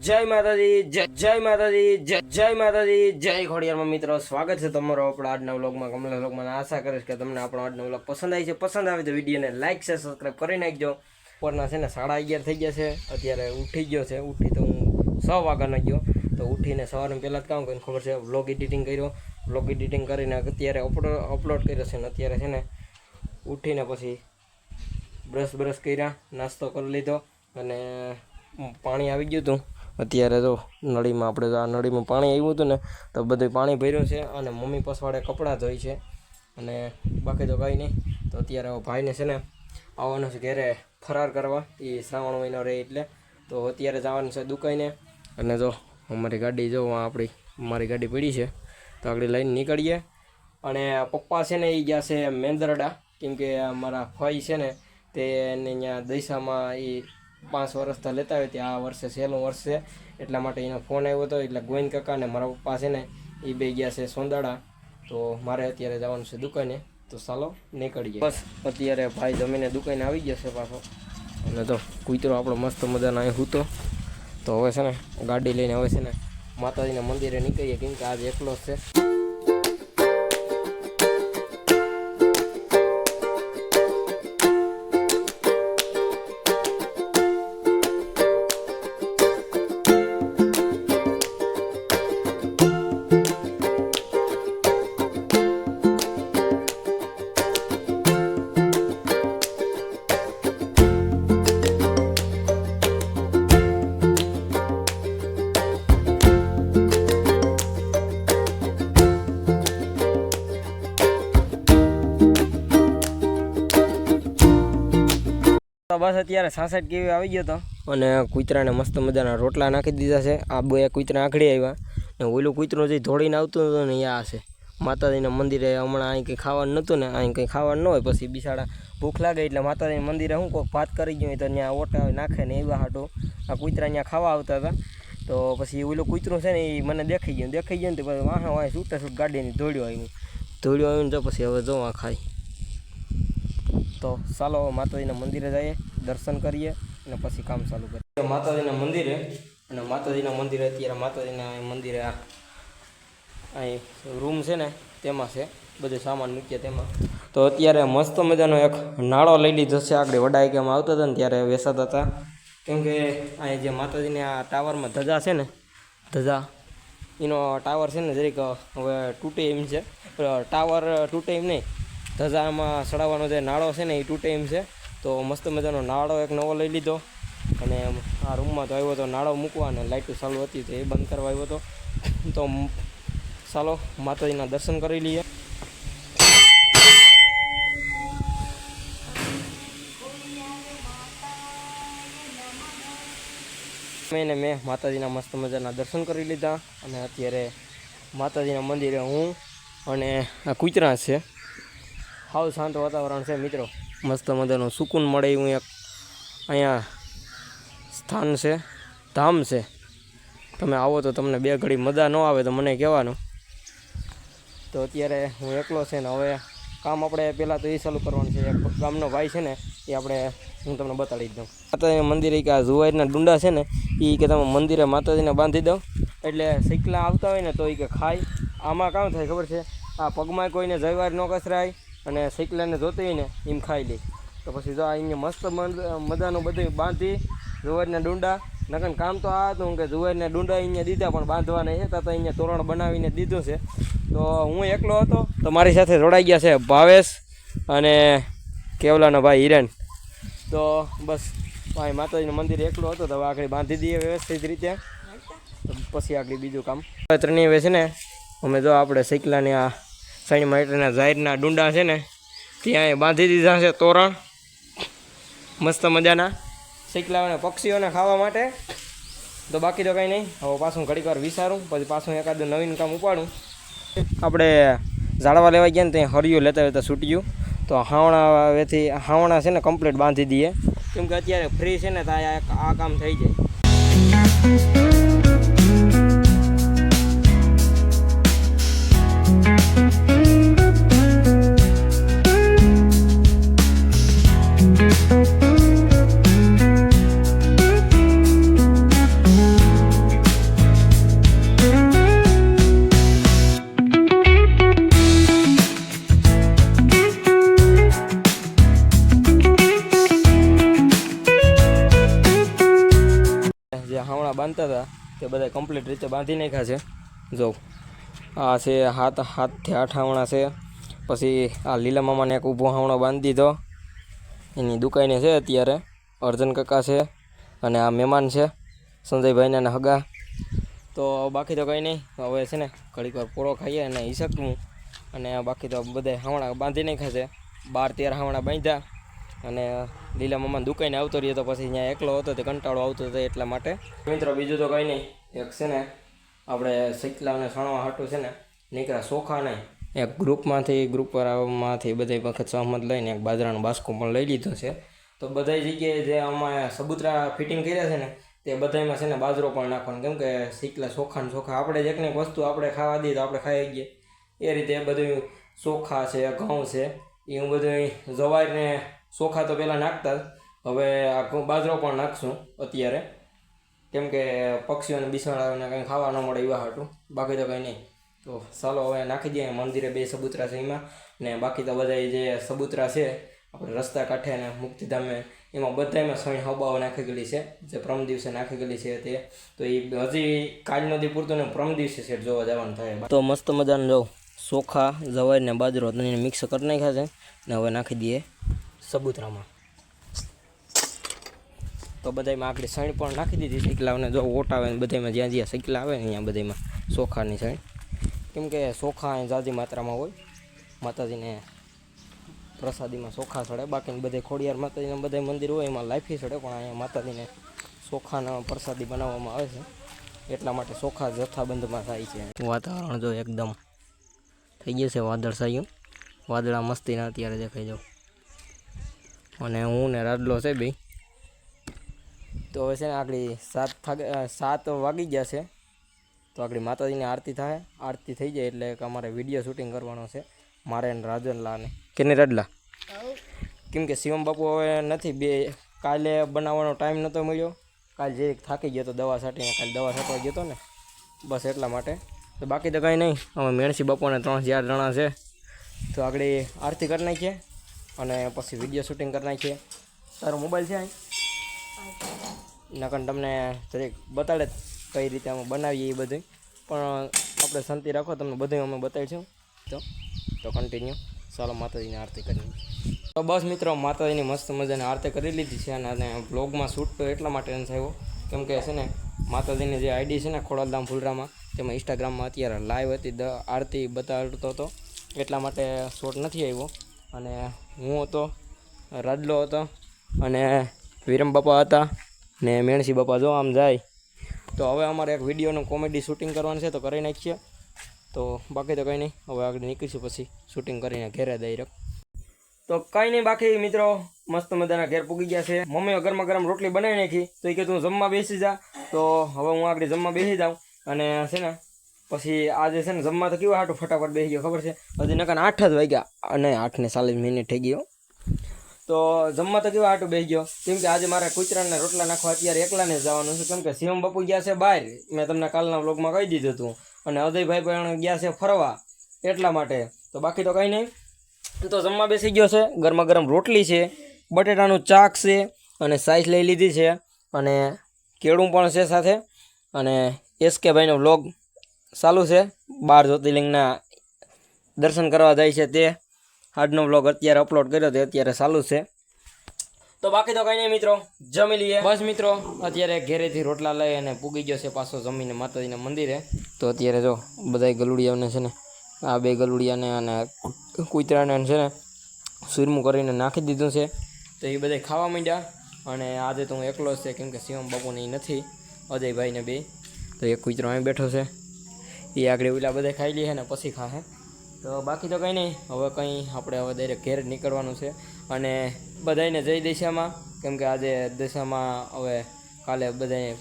જય માતાજી, જય જય માતાજી, જય જય માતાજી, જય ખોડિયારમાં મિત્રો, સ્વાગત છે તમારો આપણો આજના વ્લોગમાં. કમલા વ્લોગમાં આશા કરીશ કે તમને આપણો આજનો વ્લોગ પસંદ આવી છે. પસંદ આવે તો વિડીયોને લાઈક છે સબસ્ક્રાઈબ કરી નાખજો. ઉપરના છે ને સાડા અગિયાર થઈ ગયા છે. અત્યારે ઉઠી ગયો છે. ઉઠી તો હું છ વાગ્યાનો ગયો. તો ઉઠીને સવારે પહેલાં જ કામ કરીને ખબર છે, વ્લોગ એડિટિંગ કર્યો. વ્લોગ એડિટિંગ કરીને અત્યારે અપલોડ અપલોડ કર્યો છે ને અત્યારે છે ને ઉઠીને પછી બ્રશ બ્રશ કર્યા, નાસ્તો કરી લીધો અને પાણી આવી ગયું હતું. અત્યારે તો નળીમાં આપણે તો આ નળીમાં પાણી આવ્યું હતું ને, તો બધું પાણી ભર્યું છે અને મમ્મી પસવાડે કપડાં ધોઈ છે અને બાકી તો કંઈ નહીં. તો અત્યારે ભાઈને છે ને આવવાનું છે ઘેરે ફરાર કરવા, એ શ્રાવણ મહિનો રહે એટલે. તો અત્યારે જવાનું છે દુકાઈને અને જો અમારી ગાડી જો આપણી, મારી ગાડી પડી છે, તો આગળ લઈને નીકળીએ. અને પપ્પા છે ને એ ગયા છે મેંદરડા, કેમ કે મારા ફઈ છે ને, તે એને અહીંયા દૈસામાં એ પાંચ વર્ષથી લેતા હોય ત્યાં આ વર્ષે છેલ્લું વર્ષ એટલા માટે એનો ફોન આવ્યો હતો એટલે ગોવિંદ કાકા અને મારા પપ્પા છે ને, એ બે ગયા છે સોંદાડા તો મારે અત્યારે જવાનું છે દુકાને. તો ચાલો, નીકળીએ. બસ, અત્યારે ભાઈ જમીને દુકાને આવી ગયો છે પાછો. અને તો કૂતરો આપણો મસ્ત મજાનો અહીં હૂતો. તો હવે છે ને, ગાડી લઈને હવે છે ને, માતાજીના મંદિરે નીકળીએ, કેમ કે આજે એકલો જ છે. તો બસ અત્યારે સાસઠ કેવી આવી ગયો તો. અને કૂતરાને મસ્ત મજાના રોટલા નાખી દીધા છે. આ બે કૂતરા આંખડી આવ્યા. ને ઓલું કૂતરું જે ધોળીને આવતું હતું ને અહીંયા હશે. માતાજીના મંદિરે હમણાં અહીં કંઈ ખાવાનું નહોતું ને અહીં કંઈ ખાવાનું ન હોય. પછી બિસાડા ભૂખ લાગે એટલે માતાજીના મંદિરે હું કોઈક ભાત કરી ગયું તો ત્યાં ઓટા નાખે ને એવા હાટો આ કૂતરા ત્યાં ખાવા આવતા હતા. તો પછી ઓલું કૂતરું છે ને એ મને દેખાઈ ગયું. દેખાઈ ગયું ને તો પછી વાહ વાહ છૂટા છૂટ ગાડીની ધોળ્યો આવ્યું ધોળ્યો આવ્યું ને તો પછી હવે જો આ ખાય. તો ચાલો હવે માતાજીના મંદિરે જઈએ. દર્શન કરીએ અને પછી કામ ચાલુ કરીએ. માતાજીના મંદિરે, અને માતાજીના મંદિરે અત્યારે માતાજીના મંદિરે આ અહીં રૂમ છે ને, તેમાં છે. બધું સામાન મૂકીએ તેમાં. તો અત્યારે મસ્ત મજાનો એક નાળો લઈ લીધો છે, આગળ વડા આઈકામાં આવતા હતા ને ત્યારે વેસાતા હતા. કેમ કે અહીં જે માતાજીને આ ટાવરમાં ધજા છે ને, ધજા, એનો ટાવર છે ને જરીક હવે તૂટે એમ છે. ટાવર તૂટે એમ નહીં ધજામાં ચડાવવાનો જે નાળો છે ને એ તૂટે એમ છે. તો મસ્ત મજાનો નાળો એક નવો લઈ લીધો. અને આ રૂમમાં તો આવ્યો હતો નાળો મૂકવા અને લાઇટો ચાલુ હતી તો એ બંધ કરવા આવ્યો હતો તો ચાલો માતાજીના દર્શન કરી લઈએ. મેં ને મેં માતાજીના મસ્ત મજાના દર્શન કરી લીધા. અને અત્યારે માતાજીના મંદિરે હું અને આ કૂતરા છે. સાવ શાંત વાતાવરણ છે મિત્રો. મસ્ત મજાનું સુકૂન મળે એવું એક અહીંયા સ્થાન છે, ધામ છે. તમે આવો તો તમને બે ઘડી મજા ન આવે તો મને કહેવાનું. તો અત્યારે હું એકલો છે ને હવે કામ આપણે પહેલાં તો એ ચાલુ કરવાનું છે. એક ગામનો ભાઈ છે ને, એ આપણે હું તમને બતાડી દઉં. માતાજીના મંદિરે કે આ જુવારના ડુંડા છે ને, એ કે તમે મંદિરે માતાજીને બાંધી દો. એટલે સિકલા આવતા હોય ને તો એ કે ખાય. આમાં કામ થાય ખબર છે? આ પગમાં કોઈને જયવાર ન કસરાય. અને શીખલાને જોતી ને, એમ ખાઈ લે. તો પછી જો અહીંયા મસ્ત મજાનું બધું બાંધી, જુવારના ડુંડા. નકન કામ તો આ હતું કે જુવારના ડુંડા અહીંયા દીધા, પણ બાંધવાના છે તો અહીંયા તોરણ બનાવીને દીધું છે. તો હું એકલો હતો. તો મારી સાથે જોડાઈ ગયા છે ભાવેશ અને કેવલાનો ભાઈ હિરેન. તો બસ, ભાઈ માતાજીનું મંદિર એકલો હતો, તો આગળ બાંધી દઈએ વ્યવસ્થિત રીતે. પછી આગળ બીજું કામ. ત્રણેય છે ને, અમે જો આપણે શૈકલાની આ સાઈડ માટેના ઝાડના ડુંડા છે ને, ત્યાં બાંધી દીધા છે તોરણ. મસ્ત મજાના. શીખલાઓને પક્ષીઓને ખાવા માટે. તો બાકી તો કંઈ નહીં. હવે પાછું ઘડીક વાર વિચારું પછી પાછું એકાદું નવીન કામ ઉપાડું. આપણે ઝાડવા લેવા ગયા ને, ત્યાં હરિયું લેતા લેતા છૂટ્યું તો હાવણા વેથી હાવણા છે ને કમ્પ્લીટ બાંધી દઈએ. કેમ કે અત્યારે ફ્રી છે ને, તો આ કામ થઈ જાય. જે હાવણા બાંધતા હતા તે બધા કમ્પ્લીટ રીતે બાંધી નાખ્યા છે. જો, આ છે હાથ હાથથી આઠ હાવણા છે. પછી આ લીલા મામાને એક ઊભો હાવણો બાંધી દીધો. એની દુકાને છે અત્યારે, અર્જન કાકા છે અને આ મહેમાન છે, સંજયભાઈને હગા. તો બાકી તો કંઈ નહીં, હવે છે ને ઘડીક વાર પૂરો ખાઈએ અને હિસકવું અને બાકી તો બધે હાવણા બાંધી નાખ્યા છે. બાર તેર હાવણા બાંધ્યા અને લીલા મામાની દુકાને આવતો રહ્યો તો પછી ત્યાં એકલો હતો, તે કંટાળો આવતો હતો એટલા માટે. મિત્રો, બીજું તો કંઈ નહીં. એક છે ને, આપણે શીતલાને સણવા હાટું છે ને, નીકળ્યા સોખા નહીં એક ગ્રુપમાંથી ગ્રુપમાંથી બધા વખત સહમત લઈને એક બાજરાનો બાસ્કો પણ લઈ લીધો છે. તો બધા જગ્યાએ જે અમારે સબૂતરા ફિટિંગ કર્યા છે ને, તે બધામાં છે ને બાજરો પણ નાખવાનો. કેમ કે શીતલા ચોખા ને ચોખા આપણે જ એકને એક વસ્તુ આપણે ખાવા દઈએ તો આપણે ખાઈ ગઈએ એ રીતે બધું ચોખા છે, ઘઉં છે એ હું બધું જવારને ચોખા તો પહેલાં નાખતા હવે આ બાજરો પણ નાખશું અત્યારે. કેમ કે પક્ષીઓને બિસાડાઓને કંઈ ખાવા ન મળે એવા હાટું. બાકી તો કંઈ નહીં. તો ચાલો હવે નાખી દઈએ. મંદિરે બે સબૂતરા છે એમાં. ને બાકી તો બધા જે સબૂતરા છે, આપણે રસ્તા કાંઠે અને મુક્તિધામે, એમાં બધામાં સ્વયં હબાઓ નાખી ગયેલી છે. જે પ્રમ દિવસે નાખી ગયેલી છે તે. તો એ હજી કાલ નથી પૂરતું ને પ્રમ દિવસે સેટ જોવા જવાનું થાય. તો મસ્ત મજાનું જો ચોખા જવાઈ ને બાજરો મિક્સ કરી નાખ્યા છે. ને હવે નાખી દઈએ. સબૂતરામાં તો બધામાં આપણે સણી પણ નાખી દીધી શીકલાઓને જો ઓટ આવે ને બધામાં જ્યાં જ્યાં શીકલા આવે ને અહીંયા બધામાં ચોખાની સણી. કેમ કે ચોખા અહીં જાજી માત્રામાં હોય. માતાજીને પ્રસાદીમાં ચોખા ચડે બાકી બધે ખોડિયાર માતાજીના બધા મંદિર હોય, એમાં લાઈફી ચડે પણ અહીંયા માતાજીને ચોખાના પ્રસાદી બનાવવામાં આવે છે. એટલા માટે ચોખા જથ્થાબંધમાં થાય છે. વાતાવરણ જો એકદમ થઈ જશે વાદળછાયું. વાદળા મસ્તીના અત્યારે દેખાઈ જાવ અને હું ને રાડલો છે ભાઈ તો હવે છે ને આગળ સાત સાત વાગી ગયા છે. તો આગળ માતાજીની આરતી થાય, આરતી થઈ જાય એટલે અમારે વીડિયો શૂટિંગ કરવાનો છે, મારે ને રાજનલાને. કે નહીં રાડલા? કેમ કે શિવમ બાપુ હવે નથી, બે, કાલે બનાવવાનો ટાઈમ નહોતો મળ્યો. કાલે જે થાકી ગયો તો દવા છાંટીને, કાલે દવા છાંટવા ગયો હતો ને. બસ એટલા માટે. તો બાકી તો કાંઈ નહીં, અમે મેણસી બાપુને ત્રણ ચાર જણા છે. તો આગળ આરતી કરી નાખીએ. અને પછી વીડિયો શૂટિંગ કરી નાખીએ. તારો મોબાઈલ છે અહીં? નકર તમને જરીક બતાડે કઈ રીતે અમે બનાવીએ એ બધું પણ આપણે શાંતિ રાખો, તમને બધું અમે બતાવીશું. તો તો કન્ટિન્યુ ચાલો માતાજીની આરતી કરી તો બસ મિત્રો, માતાજીની મસ્ત મજાની આરતી કરી લીધી છે અને બ્લોગમાં શૂટ તો એટલા માટે થયો કેમ કે છે ને, માતાજીની જે આઈડી છે ને ખોડાલધામ ફુલરામાં, તેમાં ઇન્સ્ટાગ્રામમાં અત્યારે લાઈવ હતી આરતી બતાડતો હતો. એટલા માટે શોટ નથી આવ્યો. અને હું હતો રાજલો હતો અને વિરમ બાપા હતા ને મેણસી બાપા જો આમ જાય. તો હવે અમારે એક વિડીયોનું કોમેડી શૂટિંગ કરવાનું છે, તો કરી નાખીએ. તો બાકી તો કંઈ નહીં, હવે આગળ નીકળીશું પછી શૂટિંગ કરીને ઘેરે ડાયરેક્ટ તો કંઈ નહીં બાકી, મિત્રો, મસ્ત મજાના ઘેર પૂગી ગયા છે. મમ્મીએ ગરમા ગરમ રોટલી બનાવી નાખી, તો એ કે તું જમવા બેસી જા. તો હવે હું આગળ જમવા બેસી જાઉં અને છે ને પછી આજે છે ને જમવા તો કેવું હાટું ફટાફટ બેસી ગયો, ખબર છે? હજી નકાન આઠ જ વાગ્યા અને આઠ ને ચાલીસ મિનિટ થઈ ગયો તો જમવા તો કેવા હાટું બેસી ગયો? કેમ કે આજે મારે કુતરાને રોટલા નાખવા અત્યારે એકલાને જવાનું છે. કેમ કે શિવમ બાપુ ગયા છે બહાર. મેં તમને કાલના વ્લોગમાં કહી દીધું હતું. અને અજયભાઈ પણ ગયા છે ફરવા એટલા માટે. તો બાકી તો કંઈ નહીં. તો જમવા બેસી ગયો છે. ગરમા ગરમ રોટલી છે, બટેટાનું ચાક છે, અને સાઈઝ લઈ લીધી છે. અને કેળું પણ છે સાથે. અને એસકે ભાઈનો વ્લોગ ચાલુ છે. બાર જ્યોતિર્લિંગના દર્શન કરવા જાય છે તે. આજનો વ્લોગ અત્યારે અપલોડ કર્યો તે અત્યારે ચાલુ છે. તો બાકી તો કંઈ નહીં મિત્રો, જમી લઈએ. બસ મિત્રો, અત્યારે ઘેરેથી રોટલા લઈ અને પૂગી ગયો છે પાછો જમીને માતાજીના મંદિરે. તો અત્યારે જો બધાય ગલુડિયાઓને છે ને, આ બે ગલુડિયાને અને કૂતરાને છે ને સુરમું કરીને નાખી દીધું છે. તો એ બધા ખાવા માંડ્યા. અને આજે તો હું એકલો છે, કેમ કે શિવમ બાપુની નથી, અજયભાઈને બે. તો એક કૂતરો અહીં બેઠો છે. એ આગળ ઓલા બધા ખાઈ લઈએ ને પછી ખાશે તો બાકી તો કંઈ નહીં, હવે કંઈ આપણે હવે દરેક ઘેર નીકળવાનું છે. અને બધાને જય દિશામાં, કેમ કે આજે દિશામાં હવે કાલે બધાએ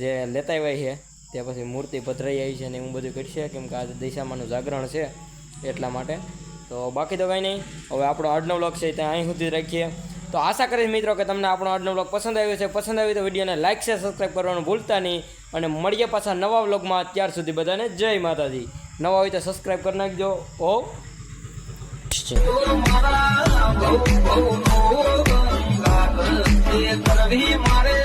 જે લેતા આવ્યા છે, તે પછી મૂર્તિ પધરાઈ આવી છે ને એવું બધું કરશે, કેમ કે આજે દિશામાંનું જાગરણ છે એટલા માટે. તો બાકી તો કંઈ નહીં, હવે આપણો આજનો વ્લોગ છે ત્યાં અહીં સુધી રાખીએ. તો આશા કરીશ મિત્રો કે તમને આપણો આજનો બ્લોગ પસંદ આવ્યો છે. પસંદ આવ્યો તો વિડીયોને લાઇક શેર સબસ્ક્રાઈબ કરવાનું ભૂલતા નહીં અને મળીએ પાછા નવા બ્લોગમાં ત્યાર સુધી બધાને જય માતાજી. નવા હોય તો સબસ્ક્રાઈબ કરી નાખજો. ઓ કરવી મારે